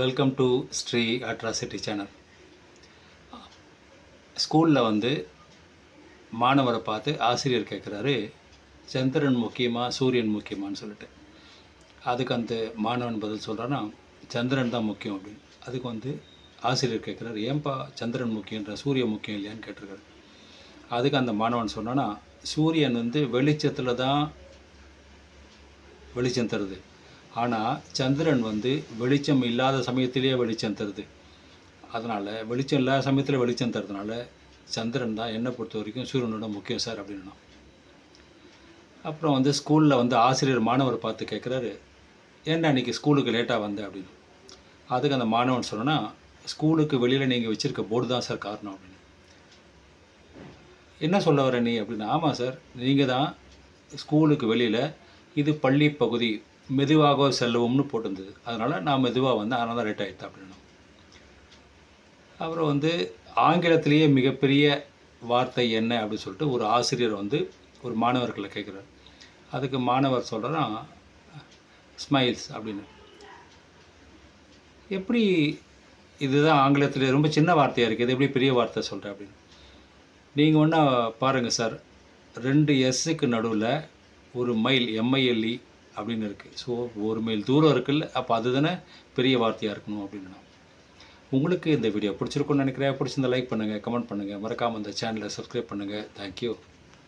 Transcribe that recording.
Welcome to Sri atrocity channel ஸ்கூலில் வந்து மாணவரை பார்த்து ஆசிரியர் கேட்குறாரு சந்திரன் முக்கியமாக சூரியன் முக்கியமான்னு சொல்லிட்டு. அதுக்கு அந்த மாணவன் பதில் சொல்கிறான்னா சந்திரன் தான் முக்கியம் அப்படின்னு. அதுக்கு வந்து ஆசிரியர் கேட்குறாரு ஏன்பா சந்திரன் முக்கியன்ற சூரியன் முக்கியம் இல்லையான்னு கேட்டிருக்காரு. அதுக்கு அந்த மாணவன் சொன்னான்னா சூரியன் வந்து வெளிச்சத்தில் தான் வெளிச்சம் தருது. ஆனால் சந்திரன் வந்து வெளிச்சம் இல்லாத சமயத்திலேயே வெளிச்சம் தருது. அதனால் வெளிச்சம் இல்லாத சமயத்தில் வெளிச்சம் தரதுனால சந்திரன் தான் என்னை பொறுத்த வரைக்கும் சூரியனோட முக்கியம் சார் அப்படின்னா அப்புறம் வந்து ஸ்கூலில் வந்து ஆசிரியர் மாணவர் பார்த்து கேட்குறாரு ஏன்டா அன்றைக்கி ஸ்கூலுக்கு லேட்டாக வந்த? அப்படின்னு. அதுக்கு அந்த மாணவன் சொன்னோன்னா ஸ்கூலுக்கு வெளியில் நீங்கள் வச்சுருக்க போர்டு தான் சார் காரணம் அப்படின்னு. என்ன சொல்ல வர நீ? அப்படின்னு. ஆமாம் சார் நீங்கள் தான் ஸ்கூலுக்கு வெளியில் இது பள்ளி பகுதி மெதுவாக செல்லவும்னு போட்டிருந்தது. அதனால் நான் மெதுவாக வந்து அதனால் தான் லேட் ஆகிட்டேன் அப்படின்னு. அப்புறம் வந்து ஆங்கிலத்திலேயே மிகப்பெரிய வார்த்தை என்ன அப்படின்னு சொல்லிட்டு ஒரு ஆசிரியர் வந்து ஒரு மாணவர்களை கேட்குறாரு. அதுக்கு மாணவர் சொல்கிறான் ஸ்மைல்ஸ் அப்படின்னு. எப்படி இதுதான் ஆங்கிலத்தில் ரொம்ப சின்ன வார்த்தையாக இருக்குது? இது எப்படி பெரிய வார்த்தை சொல்கிறேன் அப்படின்னு. நீங்கள் ஒன்றா பாருங்கள் சார். ரெண்டு எஸ்ஸுக்கு நடுவில் ஒரு மைல் எம்ஐஎல்இ அப்படின்னு இருக்குது ஸோ ஒரு மைல் தூரம் இருக்குல்ல அப்போ அதுதானே பெரிய வார்த்தையாக இருக்கணும் அப்படின்னா. உங்களுக்கு இந்த வீடியோ பிடிச்சிருக்குன்னு நினைக்கிறேன். பிடிச்சிருந்தா லைக் பண்ணுங்கள் கமெண்ட் பண்ணுங்கள் மறக்காமல் இந்த சேனலை சப்ஸ்கிரைப் பண்ணுங்கள் தேங்க்யூ